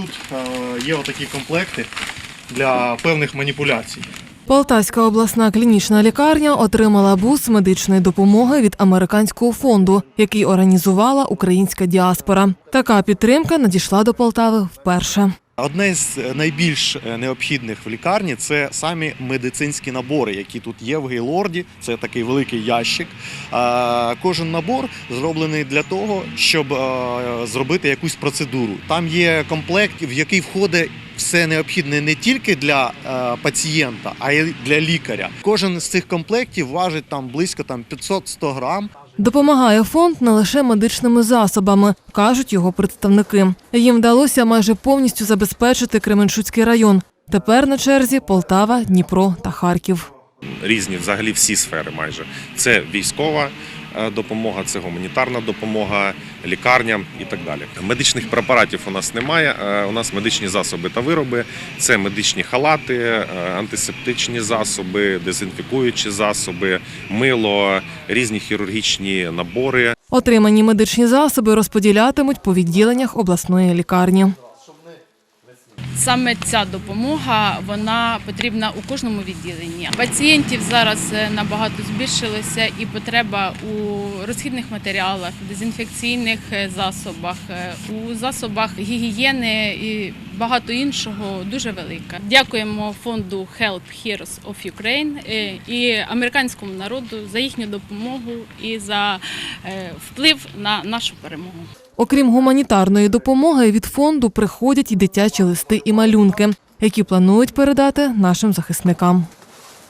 тут е, є отакі комплекти для певних маніпуляцій. Полтавська обласна клінічна лікарня отримала бус медичної допомоги від американського фонду, який організувала українська діаспора. Така підтримка надійшла до Полтави вперше. Одне з найбільш е, необхідних в лікарні це самі медицинські набори, які тут є в Гейлорді. Це такий великий ящик. Кожен набор зроблений для того, щоб е, зробити якусь процедуру. Там є комплект, в який входить. Все необхідне не тільки для е, пацієнта, а й для лікаря. Кожен з цих комплектів важить там близько там 500-100 грам. Допомагає фонд не лише медичними засобами, кажуть його представники. Їм вдалося майже повністю забезпечити Кременчуцький район. Тепер на черзі Полтава, Дніпро та Харків. різні взагалі всі сфери майже. Це військова допомога, це гуманітарна допомога, лікарня і так далі. Медичних препаратів у нас немає. е, У нас медичні засоби та вироби, це медичні халати, е, антисептичні засоби, дезінфікуючі засоби, мило, різні хірургічні набори. Отримані медичні засоби розподілятимуть по відділеннях обласної лікарні. Саме ця допомога вона потрібна у кожному відділенні. Пацієнтів зараз е, набагато збільшилося, і потреба у розхідних матеріалах, дезінфекційних е, засобах, е, у засобах гігієни і багато іншого дуже велика. Дякуємо фонду Help Heroes of Ukraine е, і американському народу за їхню допомогу і за е, вплив на нашу перемогу. Окрім гуманітарної допомоги, від фонду приходять і дитячі листи і малюнки, які планують передати нашим захисникам.